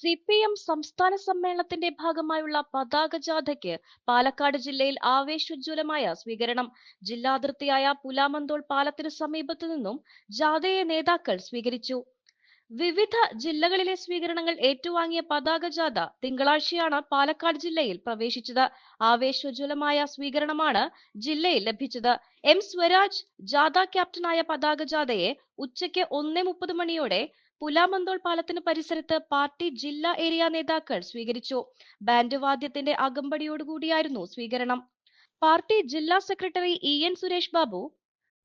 C P M സംസ്ഥാന സമ്മേളനത്തിന്റെ ഭാഗമായുള്ള പതാക ജാഥയ്ക്ക് പാലക്കാട് ജില്ലയിൽ ആവേശോജ്വലമായ സ്വീകരണം. ജില്ലാതിർത്തിയായ പുലാമന്തോൾ പാലത്തിനു സമീപത്തു നിന്നും ജാഥയെ നേതാക്കൾ സ്വീകരിച്ചു. വിവിധ ജില്ലകളിലെ സ്വീകരണങ്ങൾ ഏറ്റുവാങ്ങിയ പതാക ജാഥ തിങ്കളാഴ്ചയാണ് പാലക്കാട് ജില്ലയിൽ പ്രവേശിച്ചത്. ആവേശോജ്വലമായ സ്വീകരണമാണ് ജില്ലയിൽ ലഭിച്ചത്. എം സ്വരാജ് ജാഥ ക്യാപ്റ്റനായ പതാക ജാഥയെ ഉച്ചയ്ക്ക് ഒന്നേ മുപ്പത് മണിയോടെ പുലാമന്തോൾ പാലത്തിന് പരിസരത്ത് പാർട്ടി ജില്ലാ ഏരിയ നേതാക്കൾ സ്വീകരിച്ചു. ബാൻഡ് വാദ്യത്തിന്റെ അകമ്പടിയോടുകൂടിയായിരുന്നു സ്വീകരണം. പാർട്ടി ജില്ലാ secretary E N Suresh Babu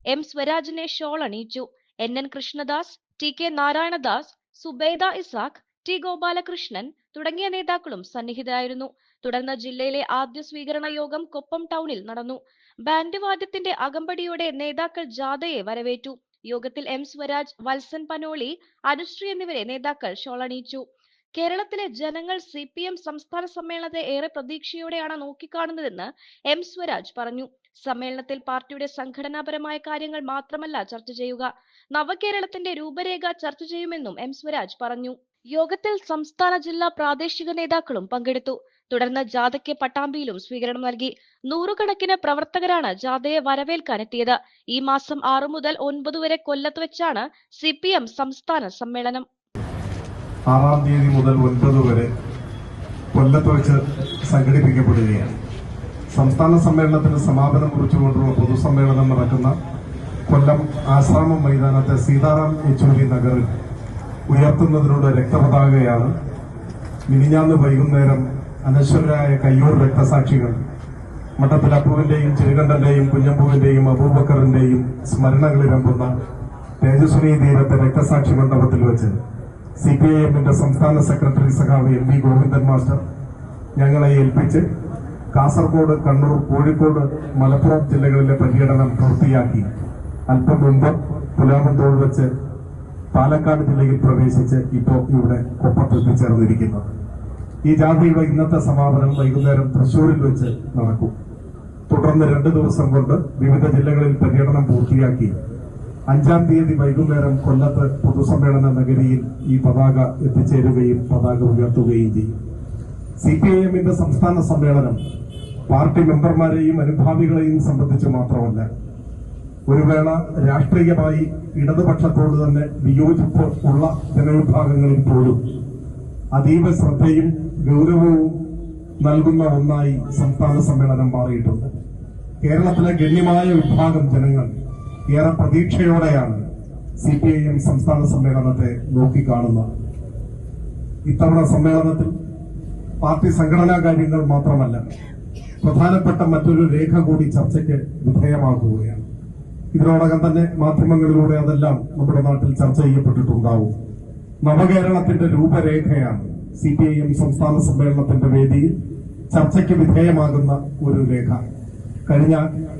M സ്വരാജിനെ shawl അണിയിച്ചു. N N Krishnadas T K Narayanadas Subaida Isaq T Gopalakrishnan തുടങ്ങിയ നേതാക്കളും സന്നിഹിതരായിരുന്നു. തുടർന്ന് ജില്ലയിലെ ആദ്യ സ്വീകരണ യോഗം കൊപ്പം ടൗണിൽ നടന്നു. ബാൻഡ് വാദ്യത്തിന്റെ അകമ്പടിയോടെ നേതാക്കൾ ജാഥയെ വരവേറ്റു. യോഗത്തിൽ എം സ്വരാജ് വത്സൻ പനോളി അനുശ്രീ എന്നിവരെ നേതാക്കൾ ഷോളണിയിച്ചു. കേരളത്തിലെ ജനങ്ങൾ സി പി എം സംസ്ഥാന സമ്മേളനത്തെ ഏറെ പ്രതീക്ഷയോടെയാണ് നോക്കിക്കാണുന്നതെന്ന് എം സ്വരാജ് പറഞ്ഞു. സമ്മേളനത്തിൽ പാർട്ടിയുടെ സംഘടനാപരമായ കാര്യങ്ങൾ മാത്രമല്ല ചർച്ച ചെയ്യുക നവകേരളത്തിന്റെ രൂപരേഖ ചർച്ച ചെയ്യുമെന്നും എം സ്വരാജ് പറഞ്ഞു. യോഗത്തിൽ സംസ്ഥാന ജില്ലാ പ്രാദേശിക നേതാക്കളും പങ്കെടുത്തു. തുടർന്ന് ജാഥയ്ക്ക് പട്ടാമ്പിയിലും സ്വീകരണം നൽകി. നൂറുകണക്കിന് പ്രവർത്തകരാണ് ജാഥയെ വരവേൽക്കാൻ എത്തിയത് ഈ മാസം ആറു മുതൽ ഒൻപത് വരെ കൊല്ലത്ത് വെച്ചാണ് സി സംസ്ഥാന സമ്മേളനം. ആറാം തീയതി മുതൽ ഒൻപത് വരെ കൊല്ലത്ത് വെച്ച് സംഘടിപ്പിക്കപ്പെടുകയാണ്. സംസ്ഥാന സമ്മേളനത്തിന് സമാപനം കുറിച്ചുകൊണ്ടുള്ള പൊതുസമ്മേളനം നടക്കുന്ന കൊല്ലം ആശ്രാമം മൈതാനത്തെ സീതാറാം യെച്ചൂരി നഗറിൽ ഉയർത്തുന്നതിനുള്ള രക്തപതാകയാണ് മിനിഞ്ഞാന്ന് വൈകുന്നേരം അനശ്വരരായ കയ്യൂർ രക്തസാക്ഷികൾ മഠത്തിൽ അപ്പുവിന്റെയും ചെറുകണ്ഠന്റെയും കുഞ്ഞമ്പുവിന്റെയും അബൂബക്കറിന്റെയും സ്മരണകളിരമ്പുന്ന തേജസ്വിനി തീരത്തെ രക്തസാക്ഷി മണ്ഡപത്തിൽ വെച്ച് സി പി ഐ എമ്മിന്റെ സംസ്ഥാന സെക്രട്ടറി സഖാവ് എം വി ഗോവിന്ദൻ മാസ്റ്റർ ഞങ്ങളെ ഏൽപ്പിച്ച് കാസർഗോഡ് കണ്ണൂർ കോഴിക്കോട് മലപ്പുറം ജില്ലകളിലെ പര്യടനം പൂർത്തിയാക്കി അല്പം മുമ്പ് പുലാമന്തോൾ വെച്ച് പാലക്കാട് ജില്ലയിൽ പ്രവേശിച്ച് ഇപ്പോൾ ഇവിടെ കൊപ്പത്ത് എത്തിച്ചേർന്നിരിക്കുന്നത് ഈ ജാഥയുടെ ഇന്നത്തെ സമാപനം വൈകുന്നേരം തൃശൂരിൽ വെച്ച് നടക്കും. തുടർന്ന് രണ്ട് ദിവസം കൊണ്ട് വിവിധ ജില്ലകളിൽ പര്യടനം പൂർത്തിയാക്കി. അഞ്ചാം തീയതി വൈകുന്നേരം കൊല്ലത്ത് പൊതുസമ്മേളന നഗരിയിൽ ഈ പതാക എത്തിച്ചേരുകയും പതാക ഉയർത്തുകയും ചെയ്യും. സി പി ഐ എമ്മിന്റെ സംസ്ഥാന സമ്മേളനം പാർട്ടി മെമ്പർമാരെയും അനുഭാവികളെയും സംബന്ധിച്ച് മാത്രമല്ല. ഒരു വേള രാഷ്ട്രീയമായി ഇടതുപക്ഷത്തോട് തന്നെ വിയോജിപ്പ് ഉള്ള ജനവിഭാഗങ്ങളിൽ പോലും അതീവ ശ്രദ്ധയും ഗൗരവവും നൽകുന്ന ഒന്നായി സംസ്ഥാന സമ്മേളനം മാറിയിട്ടുണ്ട്. കേരളത്തിലെ ഗണ്യമായ വിഭാഗം ജനങ്ങൾ ഏറെ പ്രതീക്ഷയോടെയാണ് സി പി ഐ എം സംസ്ഥാന സമ്മേളനത്തെ നോക്കിക്കാണുന്നത്. ഇത്തവണ സമ്മേളനത്തിൽ പാർട്ടി സംഘടനാ കാര്യങ്ങൾ മാത്രമല്ല പ്രധാനപ്പെട്ട മറ്റൊരു രേഖ കൂടി ചർച്ചയ്ക്ക് വിധേയമാക്കുകയാണ് ഇതിനോടകം തന്നെ മാധ്യമങ്ങളിലൂടെ അതെല്ലാം നമ്മുടെ നാട്ടിൽ ചർച്ച ചെയ്യപ്പെട്ടിട്ടുണ്ടാവും. നവകേരളത്തിന്റെ രൂപരേഖയാണ് സി പി ഐ എം സംസ്ഥാന സമ്മേളനത്തിന്റെ വേദിയിൽ ചർച്ചയ്ക്ക് വിധേയമാകുന്ന ഒരു രേഖ. കഴിഞ്ഞ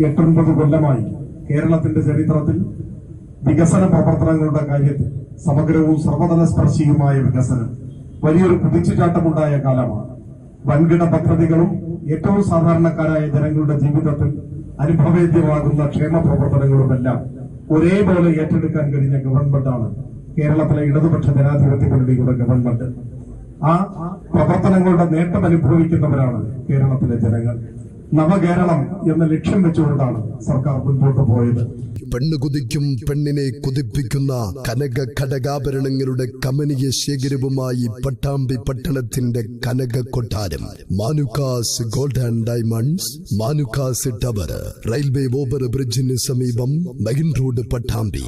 എട്ടൊൻപത് കൊല്ലമായി കേരളത്തിന്റെ ചരിത്രത്തിൽ വികസന പ്രവർത്തനങ്ങളുടെ കാര്യത്തിൽ സമഗ്രവും സർവതല സ്പർശിയുമായ വികസനം വലിയൊരു കുതിച്ചുചാട്ടമുണ്ടായ കാലമാണ്. വൻകിട പദ്ധതികളും ഏറ്റവും സാധാരണക്കാരായ ജനങ്ങളുടെ ജീവിതത്തിൽ അനുഭവേദ്യമാകുന്ന ക്ഷേമ പ്രവർത്തനങ്ങളുമെല്ലാം ഒരേപോലെ ഏറ്റെടുക്കാൻ കഴിഞ്ഞ ഗവൺമെന്റാണ് കേരളത്തിലെ ഇടതുപക്ഷ ജനാധിപത്യങ്ങളുടെ ഗവൺമെന്റ് ആ പ്രവർത്തനങ്ങളുടെ നേട്ടം അനുഭവിക്കുന്നവരാണ് കേരളത്തിലെ ജനങ്ങൾ. നവകേരളം എന്ന ലക്ഷ്യം വെച്ചുകൊണ്ടാണ് സർക്കാർ മുൻപോട്ട് പോയത്. പെണ്ണ് കുതിക്കും പെണ്ണിനെ കുതിപ്പിക്കുന്ന കനക ഘടകാഭരണങ്ങളുടെ കമനീയ ശേഖരവുമായി പട്ടാമ്പി പട്ടണത്തിന്റെ കനക കൊട്ടാരം. Manukkas gold and diamonds Manukkas tower railway over ബ്രിഡ്ജിന് സമീപം മെയിൻ റോഡ് പട്ടാമ്പി.